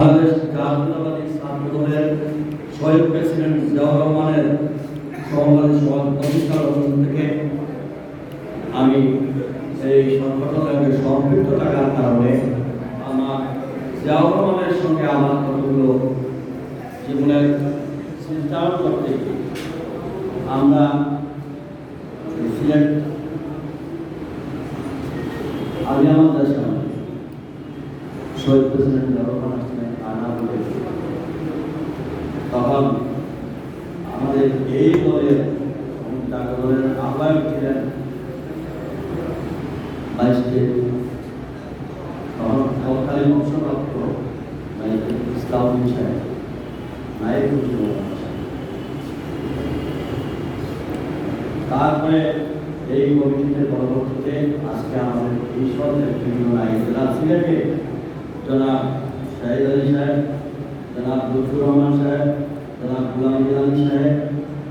বাংলাদেশ আমি এই সংগঠনের সম্পৃক্ত থাকার কারণে আমার জিয়াউর রহমানের সঙ্গে আমার কতগুলো জীবনের চিন্তাও করতে আমরা সিলেট আমি আমাদের সামনে শহীদ প্রেসিডেন্ট জিয়াউর রহমান আসলেন আনা বলে তখন আমাদের এই জাতীয় দলের আহ্বায়ক ছিলেন সাহেব। তারপরে এই কমিটিতে পরবর্তীতে আজকে আমাদের সব বিভিন্ন নায়ক সিলেটে জনাব শাহিদ আলী সাহেব, জনাব লুৎফুর রহমান সাহেব, জনাব গুলাম সাহেব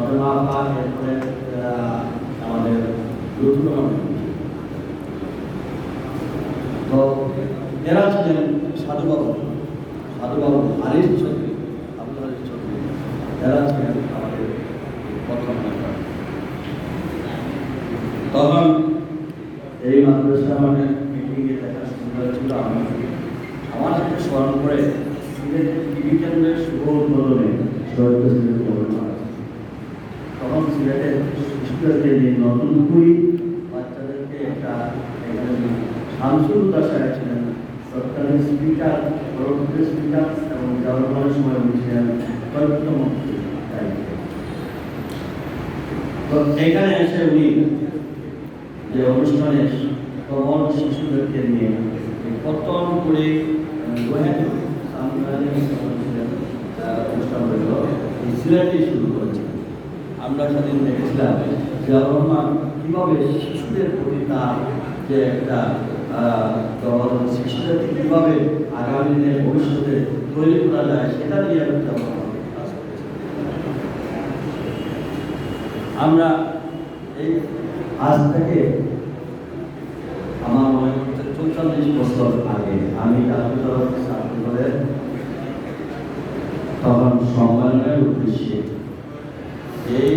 ফাতেমাপা ফাতেমাপা এরপরে আমাদের তো এরা ছিলেন সাধুবাবু সাধুবাবু আরিফ চৌধুরী, আব্দুল আরিফ চৌধুরী। এরা ছিলেন আমাদের প্রথম তখন এই মাদ্রাসা আমাদের মিটিংয়ে দেখা সুন্দর ছিল আমার আমার সাথে স্মরণ করে সিলেট টিভি কেন্দ্রের শুভ উদ্বোধনে শহীদ সিলেটের শিশুদেরকে নিয়ে নতুন কুড়ি বাচ্চাদেরকে একটা শামসুল দাসায় ছিলেন সরকারি স্পিকার পরবর্তী স্পিকার এবং জনগণের সময় উনি ছিলেন কয়েকটা মন্ত্রী দায়িত্বে। তো এসে উনি যে অনুষ্ঠানে প্রবল শিশুদেরকে নিয়ে কতন করে অনুষ্ঠান এই সিলেটে শুরু করেছে আমরা সেদিন দেখেছিলাম জিয়াউর রহমান কীভাবে শিশুদের প্রতি তার যে একটা দল শিশুদেরকে কীভাবে আগামী দিনে ভবিষ্যতে তৈরি করা যায়, সেটা নিয়ে একটা আমরা এই আজ থেকে আমার মনে করতে চৌচল্লিশ বছর আগে আমি তখন সম্মেলনের উদ্দেশ্যে এই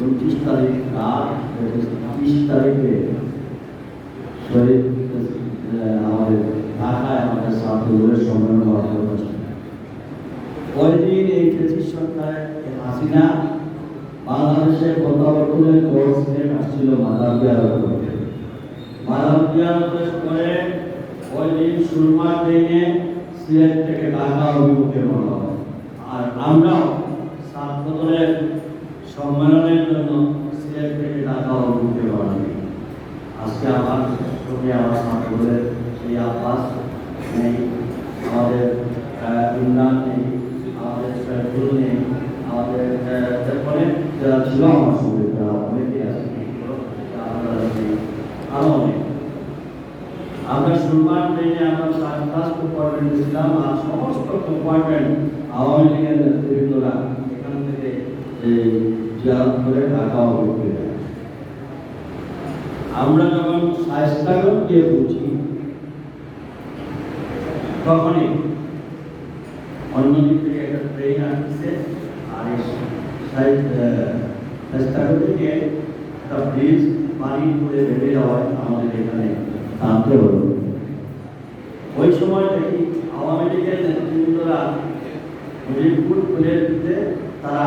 উনত্রিশ তারিখ রাত তিরিশ তারিখে শহীদ আমাদের ঢাকায় আমাদের ছাত্র দলের সম্মেলন দিন এই হাসিনা বাংলাদেশে আসছিল করে ওই দিন সুরমা ট্রেনে সিলেট থেকে ঢাকা অভিমুখে হয়। আর আমরাও ছাত্র দলের সম্মেলনের জন্য সিলেট থেকে ঢাকা অভিমুখে রওনা আজকে আমার সঙ্গে আমার ছাত্র দলের সেই আব্বাস নেই আমাদের ইমরান নেই আমাদের শরীফুল নেই আমাদের আহ, তারপরে যারা ছিল আমার সঙ্গে তারা অনেকে আছে আপনারা আরও অনেক। আমরা সুরমান ট্রেনে আমরা ক্লাস কম্পার্টমেন্ট ছিলাম আর সমস্ত কম্পার্টমেন্ট আওয়ামী লীগের নেতৃবৃন্দরা এখান থেকে এই জিয়ারত করে ঢাকা অভিমুখে আমরা যখন স্বাস্থ্যগত গিয়ে পৌঁছি তখনই অন্যদিক থেকে একটা ট্রেন আসছে, আর স্বাস্থ্যগত থেকে একটা ব্রিজ পানি করে বেড়ে যাওয়ায় আমাদের এখানে নামতে হলো ওই সময় দেখি আওয়ামী লীগের নেতৃবৃন্দরা মুজিবপুর খুলে দিতে তারা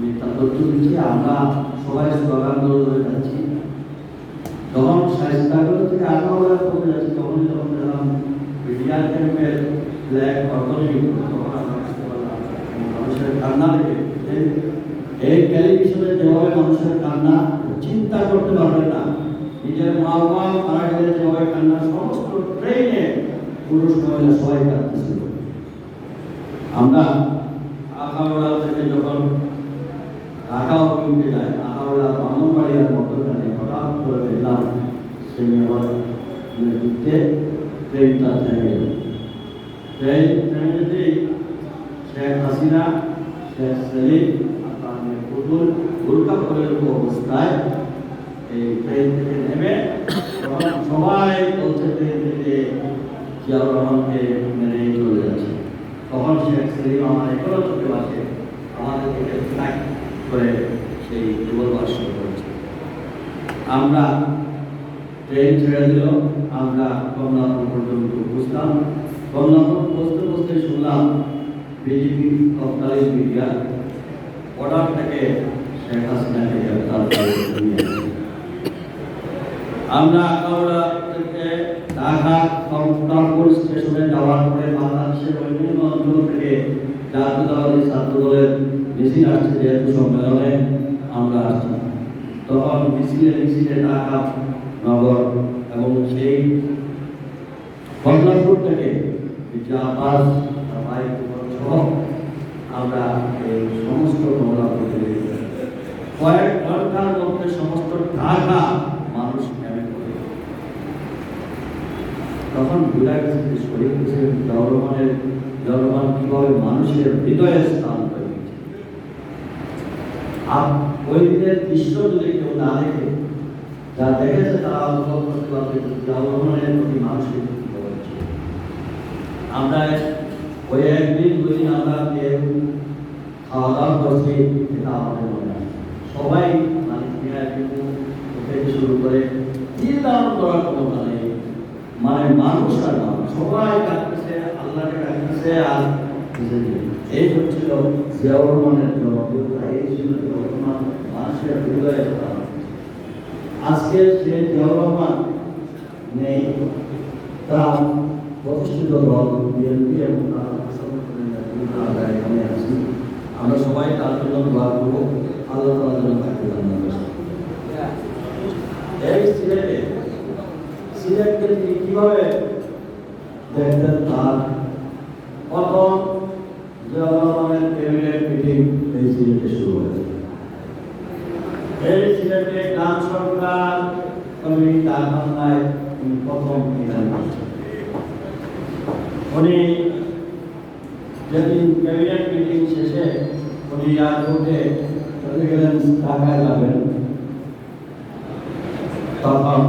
মিথ্যা তথ্য দিচ্ছে, আমরা সবাই যাচ্ছি। যখন স্বাস্থ্যগুলো থেকে আগাওয়া করতে যাচ্ছি তখন যখন দেখলাম বিডিআর ক্যাম্পের ফ্ল্যাগ মানুষের কান্না এই টেলিভিশনে যেভাবে মানুষের কান্না, চিন্তা করতে পারবে না। নিজের মা বাবা মারা গেলে যেভাবে কান্না, সমস্ত ট্রেনে পুরুষ মহিলা সবাই কাঁদতেছিল। আমরা আখাউড়া থেকে যখন ঢাকা যাই আখাউড়া ব্রাহ্মণবাড়িয়ার মধ্যখানে হঠাৎ করে দেখলাম সেই আমার নেতৃত্বে ট্রেনটা থেমে গেল ট্রেন থেমে যেতেই শেখ হাসিনা শেখ সেলিম আর অবস্থায় নেমে সবাই বলছে ট্রেন থেকে জিয়াউর রহমানকে মেনে চলে যাচ্ছে তখন শেখ সেলিম আমার এখনও চোখে বাসে আমাদের থেকে করে সেই যুগল বাস করেছে। আমরা ট্রেন ছেড়ে দিল, আমরা কমলাপুর পর্যন্ত বুঝলাম কমলাপুর বসতে বসতে শুনলাম বিজেপি তৎকালীন মিডিয়া অর্ডার থেকে শেখ হাসিনাকে গ্রেপ্তার আমরা থেকে ঢাকা কমলাপুর স্টেশনে যাওয়ার পরে বাংলাদেশের বিভিন্ন অঞ্চল থেকে জাতীয়তাবাদী ছাত্র দলের মিছিল আসছে যেহেতু সম্মেলনে আমরা আসছি তখন মিছিলে মিছিলে ঢাকা, নগর এবং সেই কমলাপুর থেকে সহ আমরা এই সমস্ত কমলাপুর কয়েক ঘণ্টার মধ্যে সমস্ত ঢাকা মানুষ তখন বোঝা গেছে যে শরীর হোসেন জওরমানের জওরমান কীভাবে মানুষের হৃদয়ে স্থান আর ওই দিনের দৃশ্য যদি কেউ না দেখে, যা দেখেছে তারা অনুভব করতে পারবে জওরমানের প্রতি মানুষের কি খবর আমরা ওই একদিন, দুই দিন আমরা কেউ খাওয়া দাওয়া করছি, এটা আমাদের মনে সবাই মানে কিন্তু থেকে শুরু করে চিন্তাও করার ক্ষমতা নেই মানে মানুষ আর সবাই ডাকতেছে, আল্লাহকে ডাকতেছে, আর। এই হচ্ছিল জিয়াউর জনপ্রিয়তা এই ছিল রহমান মানুষের হৃদয়ে স্থান। আজকে সে জিয়াউর নেই তার প্রতিষ্ঠিত দল বিএনপি এবং আমরা সবাই তার জন্য দোয়া করব আল্লাহ তাআলা যেন তাকে এই সিলেটে সিলেটকে তিনি কীভাবে দেখতেন তার প্রথম জনগণের ক্যাবিনেট মিটিং এই সিলেটে শুরু হয়েছে। এই সিলেটে সরকার কমিটি তার তিনি প্রথম। উনি যেদিন ক্যাবিনেট মিটিং শেষে উনি এয়ারপোর্টে চলে গেলেন ঢাকায় যাবেন। তখন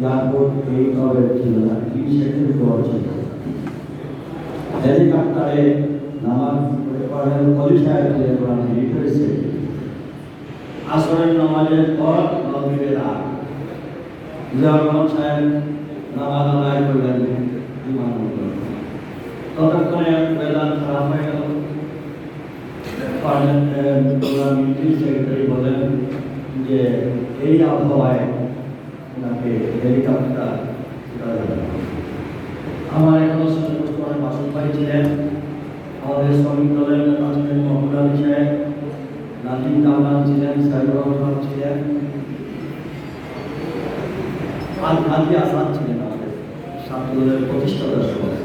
এয়ারপোর্ট এইভাবে ছিল না কি ফ্লোর ছিল হেলিকপ্টারে নামাজ পড়েন সাহেব ছিলেন ওনার মিলিটারি আসরের নামাজের পর নবীদের আগ জিয়াউর রহমান সাহেব নামাজ আদায় করলেন ইমান ততক্ষণে বেদান খারাপ হয়ে গেল। মিলিটারি সেক্রেটারি বলেন যে, এই আবহাওয়ায় ওনাকে হেলিকপ্টার আমার এখনও সুন্দর অনেক বাসন ভাই আমাদের শ্রমিক দলের নেতা ছিলেন মোহাম্মদ আলী নাজিম কামরান ছিলেন, সাইবুর রহমান ছিলেন আর কাজী আসাদ ছিলেন আমাদের সাত দলের প্রতিষ্ঠাতা সভাপতি